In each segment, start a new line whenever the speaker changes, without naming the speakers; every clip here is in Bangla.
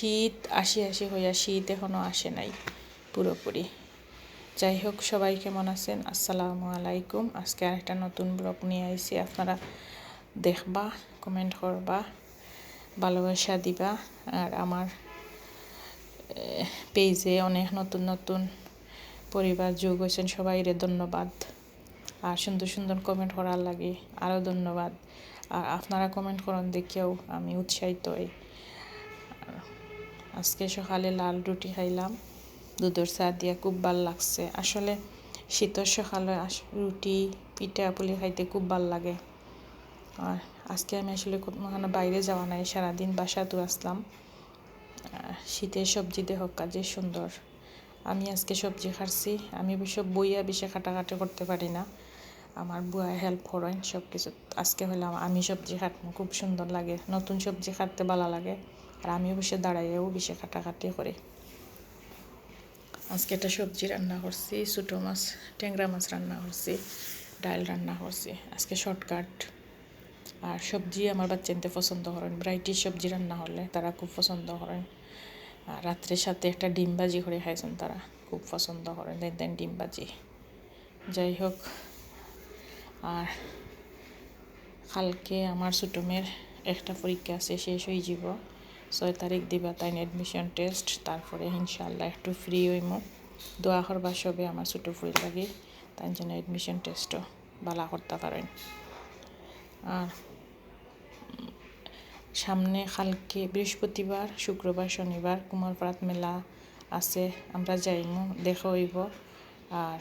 শীত আসি আসি হইয়া শীত এখনও আসে নাই, পুরোপুরি। যাই হোক, সবাই কেমন আছেন? আসসালামু আলাইকুম। আজকে আরেকটা নতুন ব্লগ নিয়ে আইছি। আপনারা দেখবা কমেন্ট করবা, ভালোবাসা দিবা। আর আমার পেজে অনেক নতুন নতুন পরিবার যোগ হয়েছেন। সবাইরে ধন্যবাদ। আর সুন্দর সুন্দর কমেন্ট করার লাগে। আরও ধন্যবাদ। আর আপনারা কমেন্ট করেন দেখেও আমি উৎসাহিত হই। আজকে সকালে লাল রুটি খাইলাম, দুধের চা দিয়া খুব ভালো লাগছে। আসলে শীতের সকালে রুটি, পিঠা পুলি খাইতে খুব ভালো লাগে। আর আজকে আমি আসলে কোথাও বাইরে যাওয়া নাই, সারাদিন বাসাতো আসলাম। শীতের সবজি দেহ কাজে সুন্দর। আমি আজকে সবজি খাচ্ছি আমি সব বইয়া বেশি কাটাকাটি করতে পারি না। আমার বুয়া হেল্প করেন সব কিছু আজকে হলাম আমি সবজি কাটবো খুব সুন্দর লাগে। নতুন সবজি খাটতে ভালো লাগে। আর আমিও অবশ্য দাঁড়াইয়াও বেশি কাটাকাটি করি। আজকে একটা সবজি রান্না করছি, ছোটো মাছ, ট্যাংরা মাছ রান্না করছি, ডাল রান্না করছি, আজকে শর্টকাট। আর সবজি আমার বাচ্চা নিতে পছন্দ করেন ভ্যারাইটি সবজি রান্না হলে তারা খুব পছন্দ করেন। আর রাত্রের সাথে একটা ডিম ভাজি করে খাইছেন তারা, খুব পছন্দ করেন, দেন দেন ডিম ভাজি। যাই হোক, আর কালকে আমার ছোটো মেয়ের একটা পরীক্ষা আছে, শেষ হয়ে যাব। ছয় তারিখ দিবা তাই এডমিশন টেস্ট তারপরে ইনশাল্লাহ একটু ফ্রি হইমু। দোয়া করবা সবে আমার ছোটো ফুল লাগে, তাই জন্য এডমিশন টেস্টও বালা করতে পারেন। আর সামনে কালকে বৃহস্পতিবার, শুক্রবার, শনিবার, কুমারপাড়াত মেলা আছে, আমরা যাইমু, দেখা হইব। আর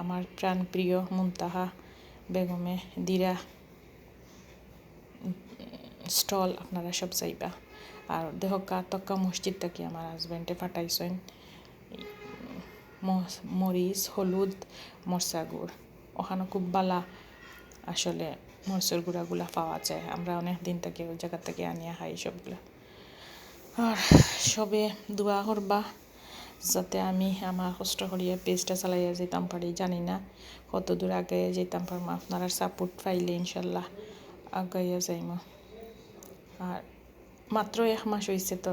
আমার প্রাণ প্রিয় মুমতাহা বেগমে দিরা স্টল আপনারা সব চাইবা আর দেহ তক্কা মসজিদ থেকে আমার হাজব্যান্ডে পাঠাইছেন। মরিচ, হলুদ, মরচা গুড়। ওখানে খুব বালা আসলে মরচের গুঁড়াগুলা পাওয়া যায়। আমরা অনেক দিন থেকে ওই জায়গা থেকে আনিয়া খাই সবগুলো। আর সবে দোয়া করবা যাতে আমি আমার কষ্ট করিয়া পেজটা চালাইয়া যেতাম পারি, জানি না। কত দূর আগে যেতাম পারব, আপনারা সাপোর্ট পাইলে ইনশাল্লাহ আগাইয়া যাইম। আর মাত্র এক মাস হয়েছে তো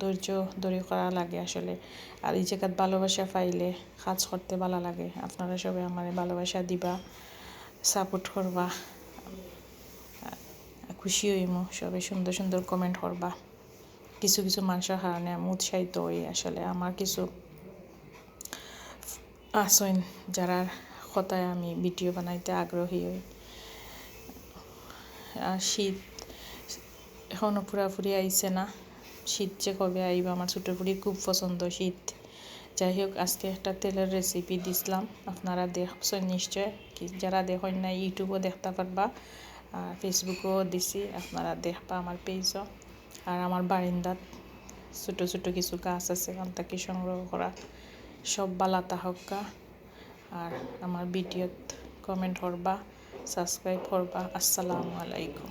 ধৈর্য ধরে করা লাগে আসলে। আর এই জায়গাত ভালোবাসা পাইলে কাজ করতে ভালো লাগে। আপনারা সবাই আমার ভালোবাসা দিবা সাপোর্ট করবা। খুশি হইমু, সবাই সুন্দর সুন্দর কমেন্ট করবা। কিছু কিছু মানুষের কারণে আমি উৎসাহিত হই আসলে। আমার কিছু আসেন যারা কথায় আমি ভিডিও বানাইতে আগ্রহী হই। শীত এখনও পুরাপুরি আইছে না। শীত যে কবে আইব আমার ছোটো পুরি খুব পছন্দ শীত। যাই হোক, আজকে একটা তেলের রেসিপি দিছিলাম। আপনারা দেখছেন নিশ্চয়। কি যারা দেখেন না ইউটিউবও দেখতে পারবা। আর ফেসবুকও দিছি, আপনারা দেখবা আমার পেজও। আর আমার বারিন্দাত ছোটো ছোটো কিছু গাছ আছে, এখান থেকে সংগ্রহ করা। সব বালা তাহকা আর আমার ভিডিওত কমেন্ট করবা সাবস্ক্রাইব করবা। আসসালামু আলাইকুম।